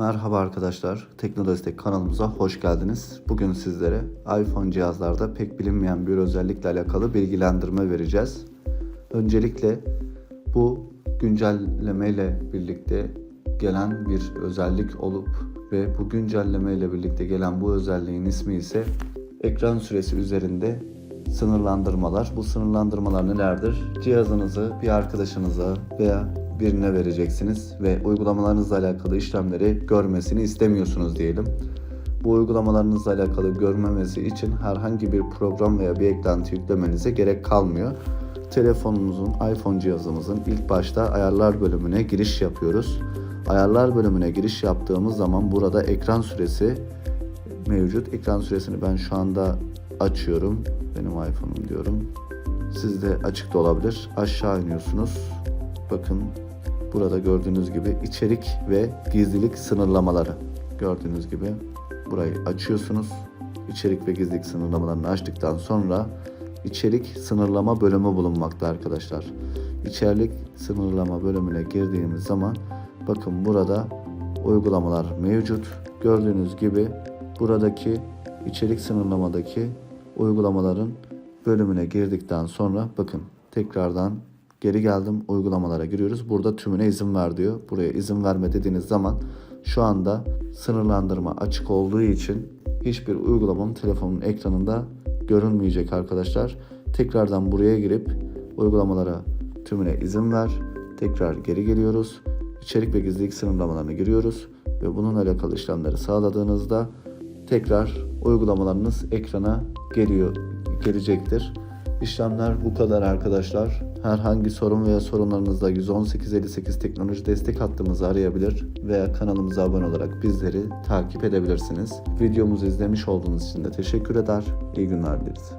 Merhaba arkadaşlar, Teknodestek kanalımıza hoş geldiniz. Bugün sizlere iPhone cihazlarda pek bilinmeyen bir özellikle alakalı bilgilendirme vereceğiz. Öncelikle bu güncelleme ile birlikte gelen bir özellik olup ve bu güncelleme ile birlikte gelen bu özelliğin ismi ise ekran süresi üzerinde sınırlandırmalar. Bu sınırlandırmalar nelerdir? Cihazınızı bir arkadaşınıza veya birine vereceksiniz ve uygulamalarınızla alakalı işlemleri görmesini istemiyorsunuz diyelim. Bu uygulamalarınızla alakalı görmemesi için herhangi bir program veya bir eklenti yüklemenize gerek kalmıyor. Telefonumuzun, iPhone cihazımızın ilk başta ayarlar bölümüne giriş yapıyoruz. Ayarlar bölümüne giriş yaptığımız zaman burada ekran süresi mevcut. Ekran süresini ben şu anda açıyorum. Benim iPhone'um diyorum. Sizde açık da olabilir. Aşağı iniyorsunuz. Bakın burada gördüğünüz gibi içerik ve gizlilik sınırlamaları. Gördüğünüz gibi burayı açıyorsunuz. İçerik ve gizlilik sınırlamalarını açtıktan sonra içerik sınırlama bölümü bulunmakta arkadaşlar. İçerik sınırlama bölümüne girdiğimiz zaman bakın burada uygulamalar mevcut. Gördüğünüz gibi buradaki içerik sınırlamadaki uygulamaların bölümüne girdikten sonra bakın tekrardan geri geldim uygulamalara giriyoruz. Burada tümüne izin ver diyor. Buraya izin verme dediğiniz zaman şu anda sınırlandırma açık olduğu için hiçbir uygulamam telefonun ekranında görünmeyecek arkadaşlar. Tekrardan buraya girip uygulamalara tümüne izin ver. Tekrar geri geliyoruz. İçerik ve gizlilik sınırlamalarına giriyoruz ve bununla alakalı işlemleri sağladığınızda tekrar uygulamalarınız ekrana geliyor gelecektir. İşlemler bu kadar arkadaşlar. Herhangi sorun veya sorunlarınızda 11858 teknoloji destek hattımızı arayabilir veya kanalımıza abone olarak bizleri takip edebilirsiniz. Videomuzu izlemiş olduğunuz için de teşekkür eder. İyi günler dileriz.